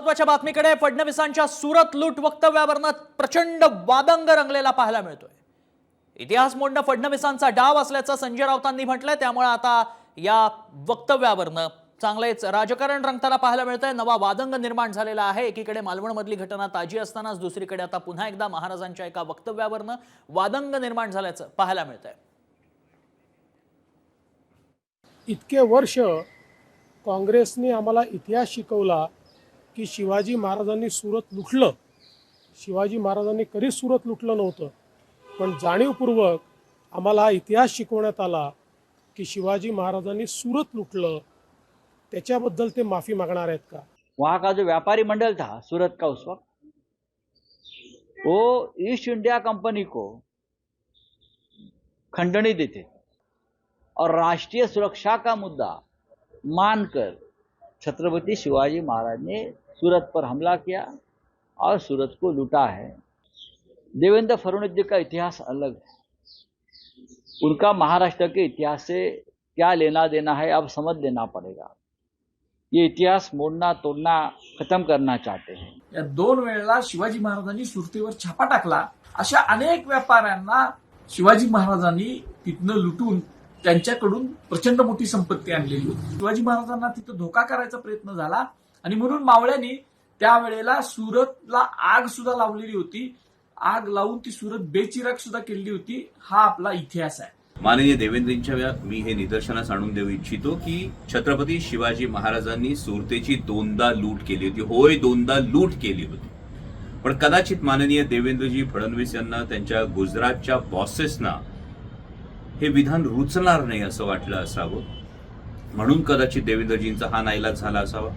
महत्त्वाच्या बातमीकडे फडणवीसांच्या सुरत लूट वक्तव्यावरनं प्रचंड वादंग रंगलेला पाहायला मिळतोय. इतिहास मोडणं फडणवीसांचा डाव असल्याचं संजय राऊतांनी म्हटलंय त्यामुळे आता या वक्तव्यावरनं चांगलेच राजकारण रंगताना पाहायला मिळतंय. नवा वादंग निर्माण झालेला आहे. एकीकडे मालवणमधली घटना ताजी असतानाच दुसरीकडे आता पुन्हा एकदा महाराजांच्या एका वक्तव्यावरनं वादंग निर्माण झाल्याचं पाहायला मिळतंय. इतके वर्ष काँग्रेसने आम्हाला इतिहास शिकवला की शिवाजी महाराजांनी सुरत लुटलं. शिवाजी महाराजांनी कधीच सुरत लुटलं नव्हतं. पण जाणीवपूर्वक आम्हाला हा इतिहास शिकवण्यात आला की शिवाजी महाराजांनी सुरत लुटलं. त्याच्याबद्दल ते माफी मागणार आहेत का? वहाँ का जो व्यापारी मंडल था सूरत का उस वक्त? वो ईस्ट इंडिया कंपनी को खंडनी देते और राष्ट्रीय सुरक्षा का मुद्दा मानकर छत्रपति शिवाजी महाराज ने सूरत पर हमला किया और सूरत को लूटा है। देवेंद्र फडणवीस जी का इतिहास अलग है। उनका महाराष्ट्र के इतिहास से क्या लेना देना है अब समझ लेना पड़ेगा। ये इतिहास मोड़ना तोड़ना खत्म करना चाहते हैं। या दोन वेळेला शिवाजी महाराजांनी सुरतेवर छापा टाकला. अशा अनेक व्यापाऱ्यांना शिवाजी महाराजांनी तिथनं लुटून त्यांच्याकडून प्रचंड मोठी संपत्ती आणलेली होती. शिवाजी महाराजांना तिथं धोका करायचा प्रयत्न झाला. आणि म्हणून मावळ्यांनी त्यावेळेला सुरतला आग सुद्धा लावलेली होती. आग लावून ती सुरत बेचिराग सुद्धा केलेली होती. हा आपला इतिहास आहे. माननीय देवेंद्रजींच्या मी हे निदर्शनास आणून देऊ इच्छितो की छत्रपती शिवाजी महाराजांनी सुरतेची दोनदा लूट केली होती. होय दोनदा लूट केली होती. पण कदाचित माननीय देवेंद्रजी फडणवीस यांना त्यांच्या गुजरातच्या बॉसेसना हे विधान रुचणार नाही असं वाटलं असावं. म्हणून कदाचित देवेंद्रजींचा हा नाईलाज झाला असावा.